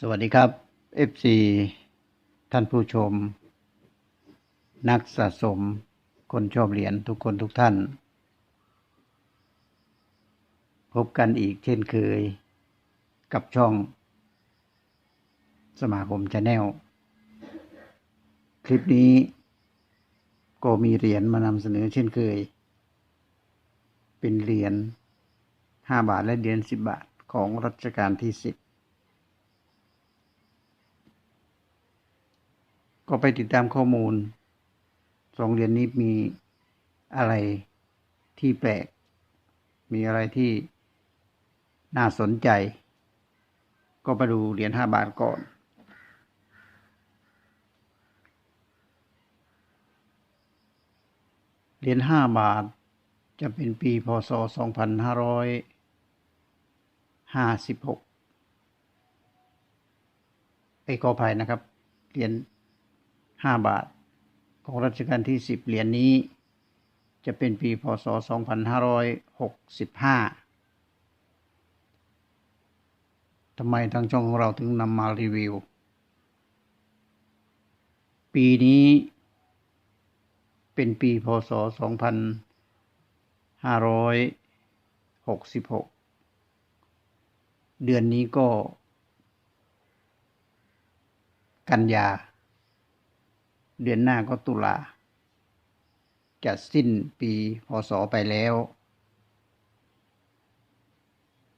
สวัสดีครับ FC ท่านผู้ชม นักสะสม คนชอบเหรียญทุกคนทุกท่าน พบกันอีกเช่นเคย กับช่อง สมาคมชาแนลคลิปนี้ ก็มีเหรียญมานำเสนอเช่นเคย เป็นเหรียญ5บาทและเหรียญ10 บาทของรัชกาลที่ 10 ก็ไปติดตามข้อมูลสองเหรียญนี้มีอะไรที่แปลก มีอะไรที่น่าสนใจ ก็ไปดูเหรียญห้าบาทก่อนเหรียญห้าบาทจะเป็นปีพศสองพันห้าร้อยห้าสิบหกไอ้กอภัยนะครับ เหรียญ ห้าบาท ของรัชกาลที่สิบเหรียญนี้ จะเป็นปีพศสองพันห้าร้อยหกสิบห้าทำไมทางช่องของเราถึงนำมารีวิว ปีนี้เป็นปีพศสองพันห้าร้อยหกสิบหกเดือนนี้ก็ กันยา เดือนหน้าก็ตุลา จะสิ้นปีพศไปแล้ว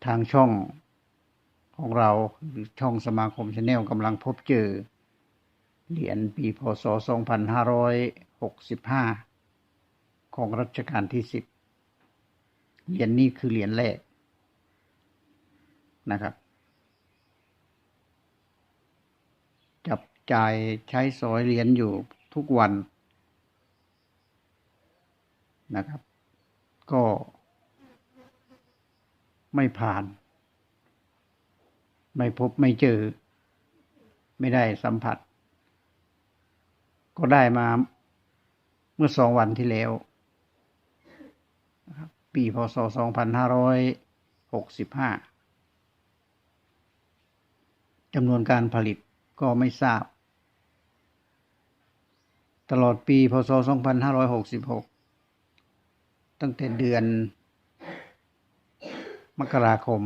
ทางช่องของเราหรือช่องสมาคมชาแนลกำลังพบเจอ เหรียญปีพศ 2565 ของรัชกาลที่ 10 เหรียญนี้คือเหรียญแรกนะครับ จ่ายใช้สอยเหรียญอยู่ทุกวันนะครับ ก็ไม่ผ่าน ไม่พบไม่เจอ ไม่ได้สัมผัส ก็ได้มาเมื่อสองวันที่แล้วนะครับปีพศสองพันห้าร้อยหกสิบห้าจำนวนการผลิตก็ไม่ทราบ ตลอดปีพศ 2566 ตั้งแต่เดือน มกราคม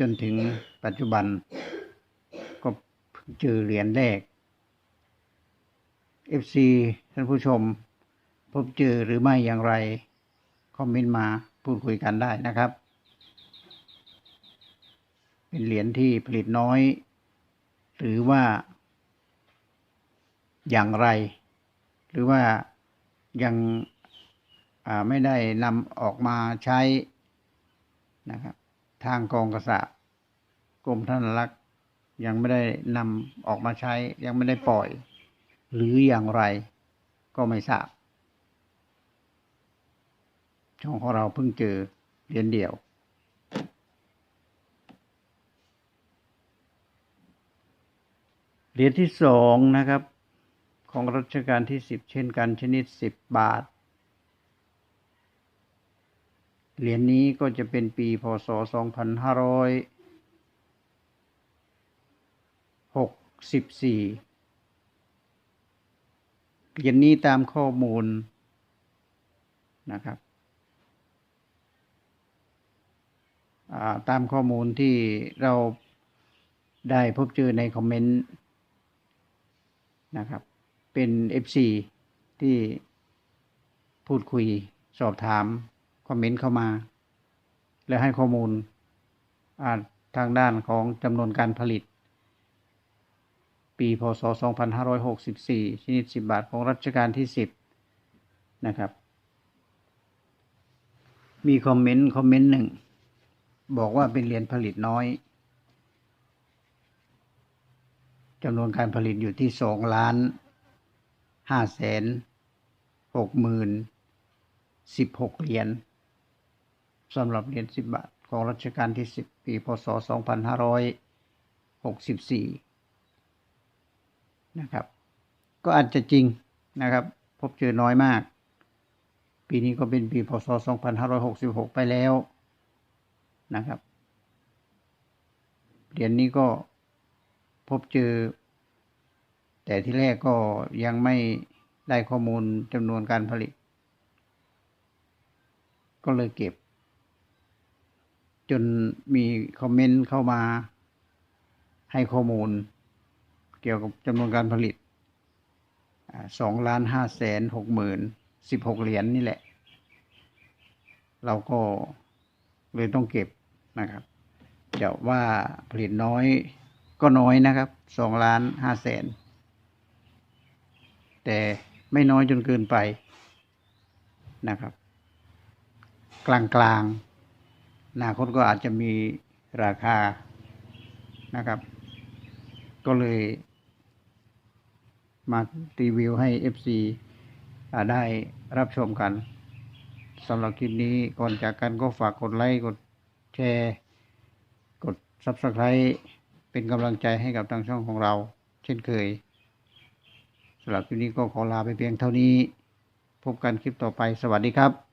จนถึงปัจจุบัน ก็เจอเหรียญแรก FC ท่านผู้ชม พบเจอหรือไม่อย่างไร คอมเมนต์มาพูดคุยกันได้นะครับ เป็นเหรียญที่ผลิตน้อย หรือว่าอย่างไร หรือว่ายังไม่ได้นำออกมาใช้นะครับทางกองกษาปณ์กรมธนารักษ์ยังไม่ได้นำออกมาใช้ ยังไม่ได้ปล่อย หรืออย่างไรก็ไม่ทราบช่องของเราเพิ่งเจอเรียญเดี่ยวเหรียญที่สองนะครับ ของรัชกาลที่สิบเช่นกันชนิดสิบบาท เหรียญนี้ก็จะเป็นปีพศสองพันห้าร้อยหกสิบสี่เหรียญนี้ตามข้อมูลนะครับตามข้อมูลที่เราได้พบเจอในคอมเมนต์นะครับ เป็น FC ที่พูดคุยสอบถาม คอมเมนต์เข้ามา และให้ข้อมูลทางด้านของจำนวนการผลิต ปีพศ 2564 ชนิด 10 บาทของรัชกาลที่ 10 นะครับ มีคอมเมนต์ คอมเมนต์หนึ่ง บอกว่าเป็นเหรียญผลิตน้อยจำนวนการผลิตอยู่ที่สองล้าน ห้าแสนหกหมื่นสิบหกเหรียญสำหรับเหรียญสิบบาทของรัชกาลที่สิบปีพศสองพันห้าร้อยหกสิบสี่นะครับ ก็อาจจะจริงนะครับ พบเจอน้อยมาก ปีนี้ก็เป็นปีพศสองพันห้าร้อยหกสิบหกไปแล้วนะครับเหรียญนี้ก็พบเจอ แต่ที่แรกก็ยังไม่ได้ข้อมูลจำนวนการผลิต ก็เลยเก็บ จนมีคอมเมนต์เข้ามาให้ข้อมูล เกี่ยวกับจำนวนการผลิตสองล้านห้าแสนหกหมื่นสิบหกเหรียญนนี่แหละ เราก็เลยต้องเก็บนะครับจะว่าผลิตน้อยก็น้อยนะครับสองล้านห้าแสน แต่ไม่น้อยจนเกินไปนะครับ กลางกลางๆอนาคตก็อาจจะมีราคานะครับ ก็เลยมารีวิวให้ FC ได้รับชมกันสำหรับคลิปนี้ก่อนจากกันก็ฝากกดไลค์ กดแชร์ กด Subscribe เป็นกำลังใจให้กับทางช่องของเรา เช่นเคยำหรับคลิปนี้ก็ขอลาไปเพียงเท่านี้ พบกันคลิปต่อไปสวัสดีครับ